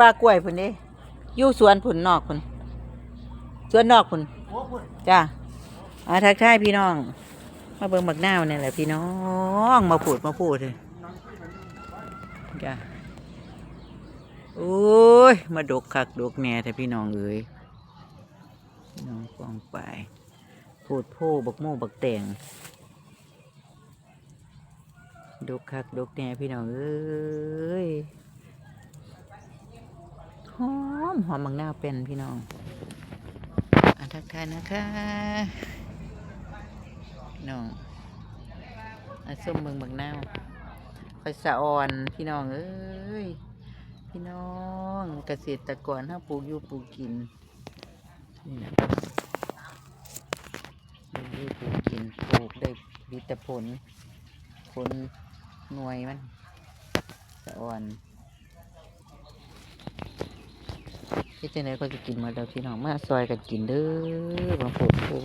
ปลากล้วยพุ่นเด้อยู่สวนพุ่นนอกพุ่นสวนนอกพุ่นจ้าอาทักทายพี่น้อง มาเบิ่งบักนาวนี่แหละพี่น้องมาพูดมาพูดเลยจ้าโอ้ย มาดกคักดกแหน่แต่พี่น้องเอ้ยพี่น้องกองไปพูดโพบักโม่บักแตงดกคักดกแหน่พี่น้องเอ้ยหอม หอมบักนาวเป็นพี่น้องอทักทายนะคะพี่น้องอส้มเมืองบักนาวคอยสะอ่อนพี่น้องเอ้ยพี่น้องเกษตรกรถ้าปลูกอยู่ปลูกกินนี่นะปลูกอยู่ปลูกกินปลูกได้วิตผลผลหน่วยมันสะอ่อน ที่จะไหนก็จะกินมาแล้วพี่น้องมาซอยกันกินเด้อบางปลูกปลูก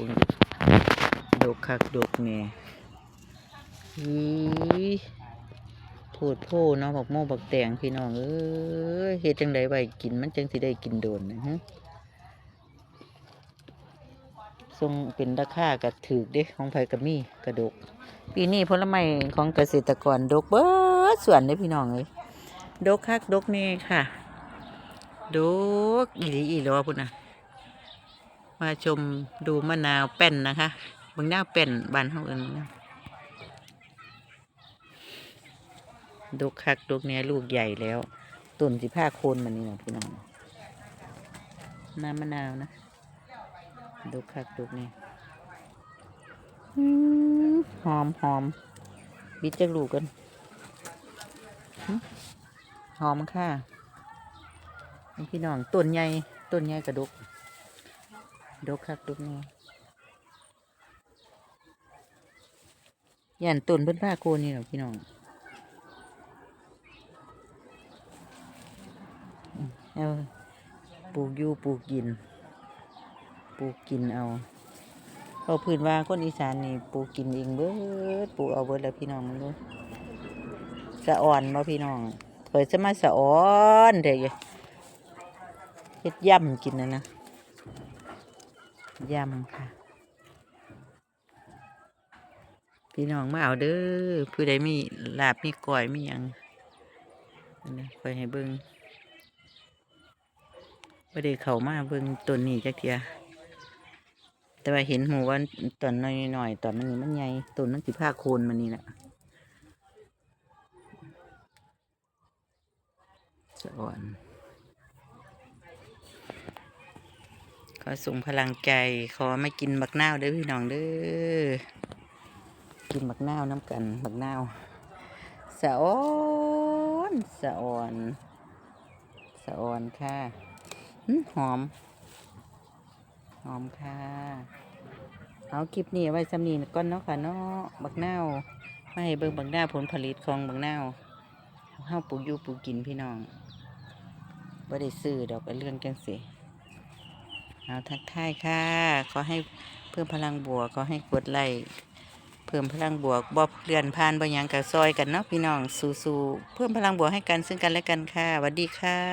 ดกคักดกแหน่อีพูดโพเนาะบักโม่บักแตงพี่น้องเอ้ยเฮ็ดจังไดไว้กินมันจังสิได้กินโดนนะฮะทรงเป็นราคากระถือเด้ของไผกระมีกระดก ปีนี้ผลไม้ของเกษตรกรดกเบิดส่วนเด้พี่น้องเอ้ยดกคักดกแน่ค่ะ ดกอีหลีอีหลอพุ่นนะมาชมดูมะนาวแป้นนะคะบางหน้าวแป้นบานเฮาเอิ้นนะดกคักดกเนี้ยลูกใหญ่แล้วต้นสิผ้าโคนมันนี่นะพี่น้องน้ำมะนาวนะดกคักดกเนี่ยหอมหอมบิดจักลูกกันหึหอมค่ะ พี่น้องต้นใหญ่ต้นใหญ่กระดก ดกคักดกนี่ย่านต้นเพิ่นผ้าโคนนี่หรอพี่น้องเอาปลูกอยู่ปลูกกิน ปลูกกินเอาเอาพื้นว่าคนอีสานนี่ปลูกกินเองเบิดปลูกเอาเบิดแล้วพี่น้องมันดูสะอ่อนบ่พี่น้องเปิดจะมาสะอ่อนเดี๋ยว เฮ็ดยำกินนะนะยำค่ะ พี่น้องมาเอาเด้อผู้ใดมีลาบมีก้อยมีหยังนนี้คอยให้เบิ่งบ่ได้เขามาเบิ่งต้นนี้จักเทียแต่ว่าเห็นหมูว่าตอนน้อยๆตอนมันนี่มันใหญ่ต้นมันสิพาโคนมันนี่แหละสะอ่อน อส่งพลังใจ ขอไม่กินบักนาวเด้อพี่น้องเด้อ กินบักนาวน้ำกันบักนาวสะออนสะออนสะออนค่ะหอม หอมค่ะ เอาคลิปนี้ไว้สำนีก่อนเนาะค่ะเนาะบักนาวมาให้เบิ่งบักนาวผลผลิตของบักนาวเฮาปลูกยูปลูกกินพี่น้องบ่ได้ซื้อดอกไอ้เรื่องจังสิ เอาทักทายค่ะ ขอให้เพิ่มพลังบวกขอให้กดไลค์เพิ่มพลังบวกบอบเรือนผ่านบ่หยังกับซอยกันเนาะพี่น้องสู้ๆเพิ่มพลังบวกให้กันซึ่งกันและกันค่ะสวัสดีค่ะ